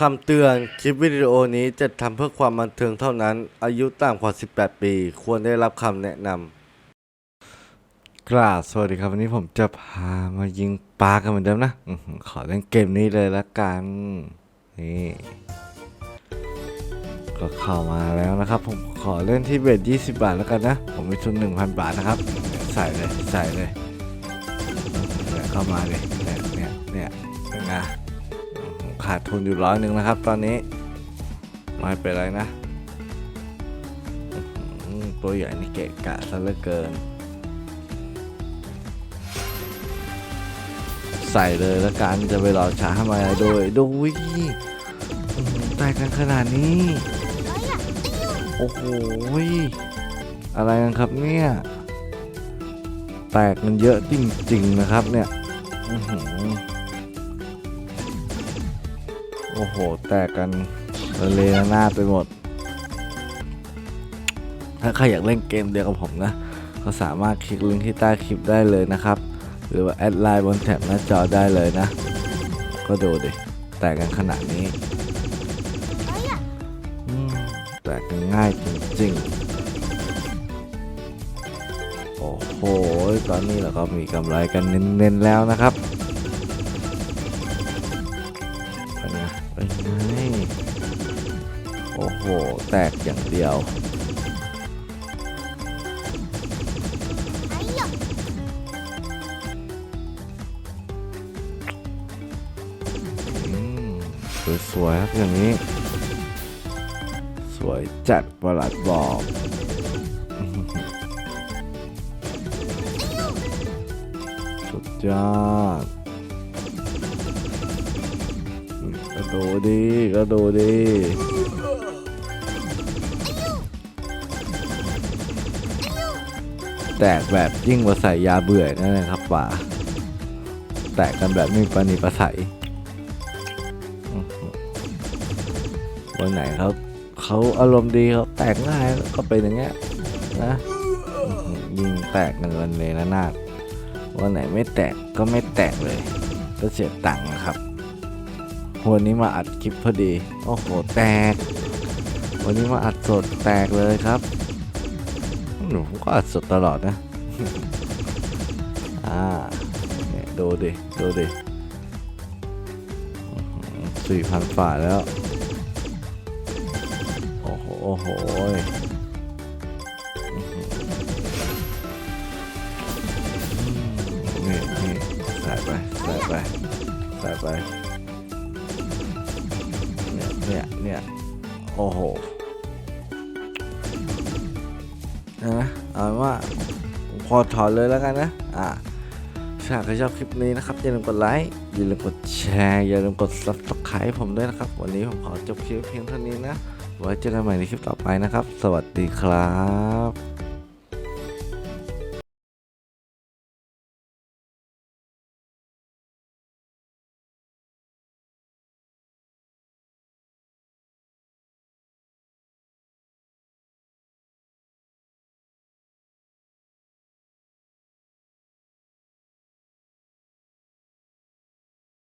คำเตือน คลิปวิดีโอนี้จะทำเพื่อความบันเทิงเท่านั้น อายุต่ำกว่า 18 ปี ควรได้รับคำแนะนำกราบสวัสดีครับ วันนี้ผมจะพามายิงปลากันเหมือนเดิมนะอขอเล่นเกมนี้เลยละกัน นี่ ก็เข้ามาแล้วนะครับ ผมขอเล่นที่เบส20 บาทแล้วกันนะ ผมมีทุน 1,000 บาทนะครับ ใส่เลย ใส่เลยเข้ามาเลยเนี่ยเนี่ยเนี่ยนไง ขาดทุนอยู่ร้อยหนึ่งนะครับ ตอนนี้ไม่เป็นไรนะตัวใหญ่นี่เกะกะซะเหลือเกิน ใส่เลยแล้วกันจะไปรอช้าทำไมโดยดูวิตายกันขนาดนี้ โอ้โหอะไรกันครับเนี่ย แตกมันเยอะจริงๆนะครับเนี่ย อื โอ้โห แตกกันเลระนาไปหมด ถ้าใครอยากเล่นเกมเดียวกับผมนะ ก็สามารถคลิกลิงก์ที่ใต้คลิปได้เลยนะครับ หรือว่าแอดไลน์บนแท็บหน้าจอได้เลยนะ ก็ดูดิ แตกกันขนาดนี้แตกกันง่ายจริงๆ โอ้โห ตอนนี้เราก็มีกำไรกันเน้นๆแล้วนะครับ เป็นไงโอ้โห แตกอย่างเดียว สวยๆครับอย่างนี้ สวยจัดประหลัดบอกสุดยอด ก็ดูดีก็ดูดีแตกแบบยิ่งกว่าใส่ยาเบื่อนั่นนะครับป่าแตกกันแบบไม่ปนีประสอื้อหือวันไหนเขาเขาอารมณ์ดีเขาแตกง่ายก็เป็นอย่างเงี้ยนะยิงแตกกันวันเลยนะนาดวันไหนไม่แตกก็ไม่แตกเลยก็เสียตังค์นะครับ วันนี้มาอัดคลิปพอดี โอ้โห แตก วันนี้มาอัดสดแตกเลยครับหนูก็อัดสดตลอดนะ อ่าเนี่ยดูดิ ดูดิสี่พันฝ่าแล้ว โอ้โห โอ้โหนี่นี่ใส่ไปใส่ไปใส่ไป เนี่ยเนี่ยโอ้โหนะเอาว่าผมขอถอนเลยแล้วกันนะอ่าถ้าใครชอบคลิปนี้นะครับอย่าลืมกดไลค์อย่าลืมกดแชร์อย่าลืมกด subscribe ผมด้วยนะครับ วันนี้ผมขอจบคลิปเพียงเท่านี้นะไว้เจอกันใหม่ในคลิปต่อไปนะครับ สวัสดีครับ